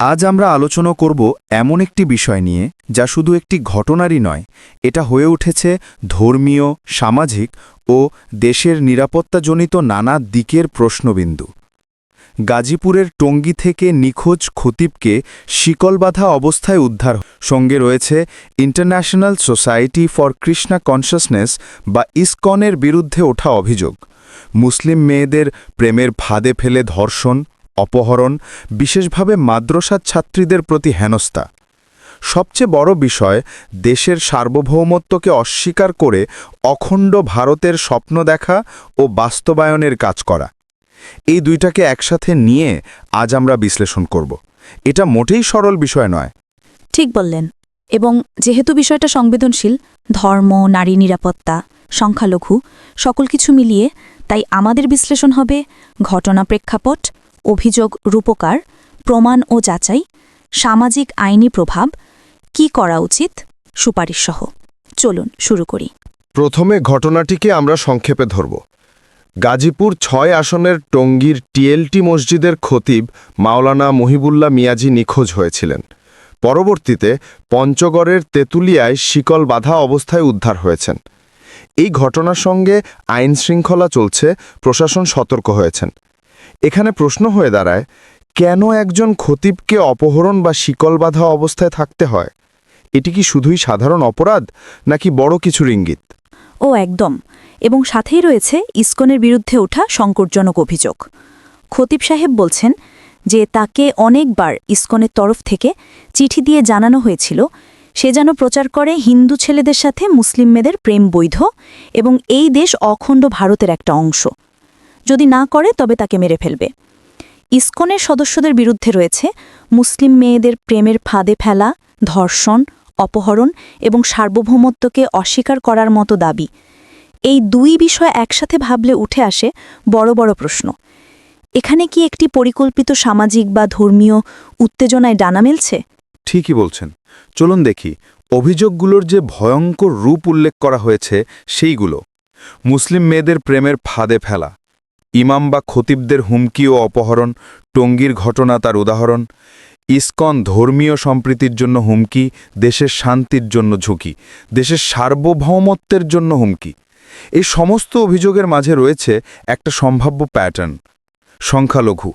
আজ আমরা আলোচনা করব এমন একটি বিষয় নিয়ে, যা শুধু একটি ঘটনারই নয়, এটা হয়ে উঠেছে ধর্মীয়, সামাজিক ও দেশের নিরাপত্তাজনিত নানা দিকের প্রশ্নবিন্দু। গাজীপুরের টঙ্গী থেকে নিখোঁজ খতিবকে শিকলবাধা অবস্থায় উদ্ধার সঙ্গে রয়েছে international society for Krishna consciousness বা ইসকনের বিরুদ্ধে ওঠা অভিযোগ। মুসলিম মেয়েদের প্রেমের ফাঁদে ফেলে ধর্ষণ অপহরণ, বিশেষভাবে মাদ্রাসার ছাত্রীদের প্রতি হেনস্থা। সবচেয়ে বড় বিষয়, দেশের সার্বভৌমত্বকে অস্বীকার করে অখণ্ড ভারতের স্বপ্ন দেখা ও বাস্তবায়নের কাজ করা। এই দুইটাকে একসাথে নিয়ে আজ আমরা বিশ্লেষণ করব। এটা মোটেই সরল বিষয় নয়। ঠিক বললেন। এবং যেহেতু বিষয়টা সংবেদনশীল, ধর্ম, নারী নিরাপত্তা, সংখ্যালঘু, সকল কিছু মিলিয়ে, তাই আমাদের বিশ্লেষণ হবে ঘটনা প্রেক্ষাপট অভিযোগ, রূপকার, প্রমাণ ও যাচাই, সামাজিক আইনি প্রভাব, কি করা উচিত? সুপারিশসহ। চলুন শুরু করি। প্রথমে ঘটনাটিকে আমরা সংক্ষেপে ধরব। গাজীপুর ছয় আসনের টঙ্গীর টিএলটি মসজিদের খতিব মাওলানা মহিবুল্লাহ মিয়াজি নিখোঁজ হয়েছিলেন। পরবর্তীতে পঞ্চগড়ের তেঁতুলিয়ায় শিকল বাধা অবস্থায় উদ্ধার হয়েছেন। এই ঘটনার সঙ্গে আইন শৃঙ্খলা চলছে, প্রশাসন সতর্ক হয়েছেন। এখানে প্রশ্ন হয়ে দাঁড়ায়, কেন একজন খতিবকে অপহরণ বা শিকল বাঁধা অবস্থায় থাকতে হয়? এটি কি শুধুই সাধারণ অপরাধ, নাকি বড় কিছুর ইঙ্গিত? ও, একদম। এবং সাথেই রয়েছে ইস্কনের বিরুদ্ধে ওঠা সংকটজনক অভিযোগ। খতিব সাহেব বলছেন যে তাকে অনেকবার ইস্কনের তরফ থেকে চিঠি দিয়ে জানানো হয়েছিল, সে যেন প্রচার করে হিন্দু ছেলেদের সাথে মুসলিম মেয়েদের প্রেম বৈধ এবং এই দেশ অখণ্ড ভারতের একটা অংশ। যদি না করে, তবে তাকে মেরে ফেলবে। ইসকনের সদস্যদের বিরুদ্ধে রয়েছে মুসলিম মেয়েদের প্রেমের ফাঁদে ফেলা, ধর্ষণ, অপহরণ এবং সার্বভৌমত্বকে অস্বীকার করার মতো দাবি। এই দুই বিষয় একসাথে ভাবলে উঠে আসে বড় বড় প্রশ্ন। এখানে কি একটি পরিকল্পিত সামাজিক বা ধর্মীয় উত্তেজনায় ডানা মেলছে? ঠিকই বলছেন। চলুন দেখি, অভিযোগগুলোর যে ভয়ঙ্কর রূপ উল্লেখ করা হয়েছে সেইগুলো। মুসলিম মেয়েদের প্রেমের ফাঁদে ফেলা ইমাম বা খতিবদের হুমকি ও অপহরণ, টঙ্গীর ঘটনা তার উদাহরণ। ইসকন ধর্মীয় সম্প্রীতির জন্য হুমকি, দেশের শান্তির জন্য ঝুঁকি, দেশের সার্বভৌমত্বের জন্য হুমকি। এই সমস্ত অভিযোগের মাঝে রয়েছে একটা সম্ভাব্য প্যাটার্ন, সংখ্যালঘু।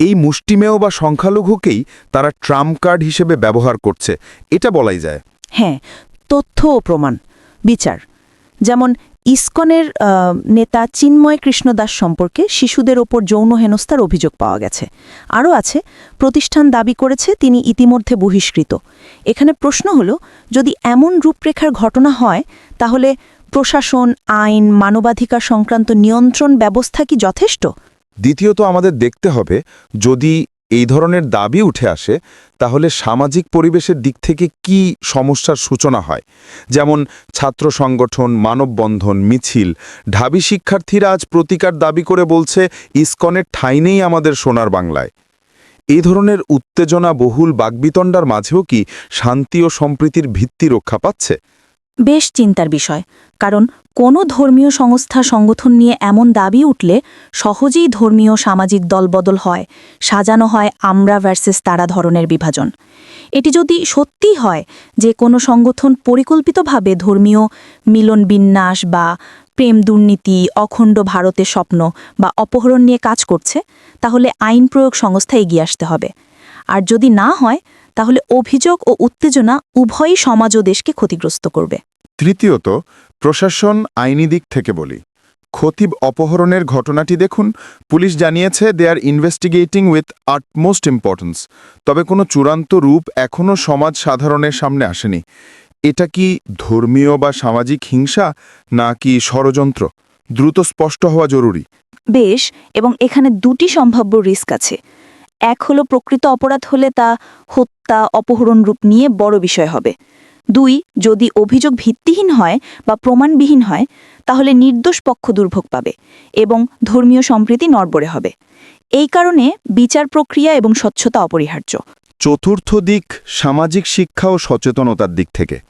এই মুষ্টিমেয় বা সংখ্যালঘুকেই তারা ট্রাম্প কার্ড হিসেবে ব্যবহার করছে, এটা বলাই যায়। হ্যাঁ তথ্য ও প্রমাণ, বিচার। যেমন ইসকনের নেতা চিন্ময় কৃষ্ণদাস সম্পর্কে শিশুদের ওপর যৌন হেনস্থার অভিযোগ পাওয়া গেছে। আরও আছে, প্রতিষ্ঠান দাবি করেছে তিনি ইতিমধ্যে বহিষ্কৃত। এখানে প্রশ্ন হল, যদি এমন রূপরেখার ঘটনা হয়, তাহলে প্রশাসন, আইন, মানবাধিকার সংক্রান্ত নিয়ন্ত্রণ ব্যবস্থা কি যথেষ্ট? দ্বিতীয়ত আমাদের দেখতে হবে, যদি এই ধরনের দাবি উঠে আসে, তাহলে সামাজিক পরিবেশের দিক থেকে কি সমস্যার সূচনা হয়? যেমন ছাত্র সংগঠন, মানববন্ধন, মিছিল। ঢাবি শিক্ষার্থীরা আজ প্রতিকার দাবি করে বলছে, ইসকনের ঠাঁই নেই আমাদের সোনার বাংলায়। এই ধরনের উত্তেজনা বহুল বাগবিতণ্ডার মাঝেও কি শান্তি ও সম্প্রীতির ভিত্তি রক্ষা পাচ্ছে? বেশ চিন্তার বিষয়। কারণ কোনো ধর্মীয় সংস্থা সংগঠন নিয়ে এমন দাবি উঠলে সহজেই ধর্মীয় সামাজিক দলবদল হয়, সাজানো হয় আমরা ভার্সেস তারা ধরনের বিভাজন। এটি যদি সত্যি হয় যে কোনো সংগঠন পরিকল্পিতভাবে ধর্মীয় মিলন বিন্যাস বা প্রেম দুর্নীতি, অখণ্ড ভারতের স্বপ্ন বা অপহরণ নিয়ে কাজ করছে, তাহলে আইন প্রয়োগ সংস্থা এগিয়ে আসতে হবে। আর যদি না হয় তাহলে অভিযোগ ও উত্তেজনা উভয়ই সমাজ ও দেশকে ক্ষতিগ্রস্ত করবে। তৃতীয়ত প্রশাসন আইনি দিক থেকে বলি। খতিব অপহরণের ঘটনাটি দেখুন পুলিশ জানিয়েছে they are investigating with utmost importance তবে কোনো চূড়ান্ত রূপ এখনও সমাজ সাধারণের সামনে আসেনি। এটা কি ধর্মীয় বা সামাজিক হিংসা নাকি ষড়যন্ত্র? দ্রুত স্পষ্ট হওয়া জরুরি। বেশ এবং এখানে দুটি সম্ভাব্য রিস্ক আছে। এক হলো প্রকৃত অপরাধ হলে তা হত্যা, অপহরণ রূপ নিয়ে বড় বিষয় হবে। দুই, যদি অভিযোগ ভিত্তিহীন হয় বা প্রমাণবিহীন হয়, তাহলে নির্দোষ পক্ষ দুর্ভোগ পাবে এবং ধর্মীয় সম্প্রীতি নড়বড়ে হবে। এই কারণে বিচার প্রক্রিয়া এবং স্বচ্ছতা অপরিহার্য। চতুর্থ দিক সামাজিক শিক্ষা ও সচেতনতার দিক থেকে।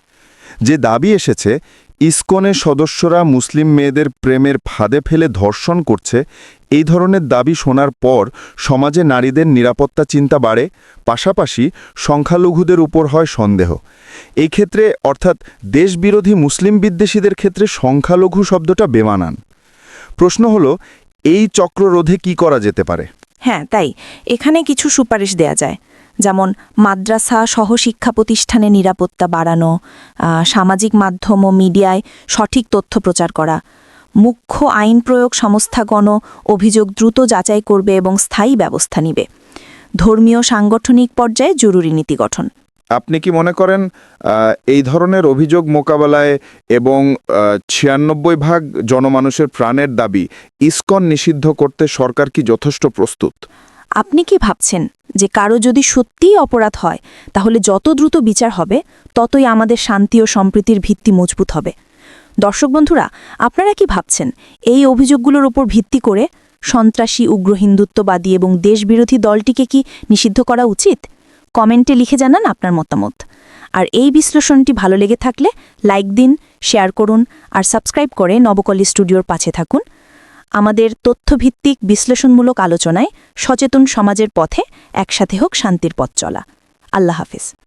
যে দাবি এসেছে ইসকনের সদস্যরা মুসলিম মেয়েদের প্রেমের ফাঁদে ফেলে ধর্ষণ করছে, এই ধরনের দাবি শোনার পর সমাজে নারীদের নিরাপত্তা চিন্তা বাড়ে, পাশাপাশি সংখ্যালঘুদের উপর হয় সন্দেহ। এই ক্ষেত্রে অর্থাৎ দেশবিরোধী মুসলিম বিদ্বেষীদের ক্ষেত্রে সংখ্যালঘু শব্দটা বেমানান। প্রশ্ন হলো, এই চক্র রোধে কি করা যেতে পারে? হ্যাঁ তাই। এখানে কিছু সুপারিশ দেয়া যায়। যেমন মাদ্রাসা সহ শিক্ষা প্রতিষ্ঠানে নিরাপত্তা বাড়ানো সামাজিক মাধ্যম ও মিডিয়ায় সঠিক তথ্য প্রচার করা। মুখ্য আইন প্রয়োগ সংস্থাগণ অভিযোগ দ্রুত যাচাই করবে এবং স্থায়ী ব্যবস্থা নিবে। ধর্মীয় সাংগঠনিক পর্যায়ে জরুরি নীতি গঠন। আপনি কি মনে করেন এই ধরনের অভিযোগ মোকাবেলায় এবং ছিয়ানব্বই ভাগ জনমানুষের প্রাণের দাবি ইসকন নিষিদ্ধ করতে সরকার কি যথেষ্ট প্রস্তুত? আপনি কি ভাবছেন যে কারও যদি সত্যিই অপরাধ হয়, তাহলে যত দ্রুত বিচার হবে, ততই আমাদের শান্তি ও সম্প্রীতির ভিত্তি মজবুত হবে। দর্শক বন্ধুরা, আপনারা কি ভাবছেন? এই অভিযোগগুলোর উপর ভিত্তি করে সন্ত্রাসী, উগ্র, হিন্দুত্ববাদী এবং দেশবিরোধী দলটিকে কি নিষিদ্ধ করা উচিত? কমেন্টে লিখে জানান আপনার মতামত। আর এই বিশ্লেষণটি ভালো লেগে থাকলে লাইক দিন, শেয়ার করুন আর সাবস্ক্রাইব করে নবকলি স্টুডিওর পাশে থাকুন। আমাদের তথ্যভিত্তিক বিশ্লেষণমূলক আলোচনায় সচেতন সমাজের পথে একসাথে হোক শান্তির পথ চলা। আল্লাহ হাফিজ।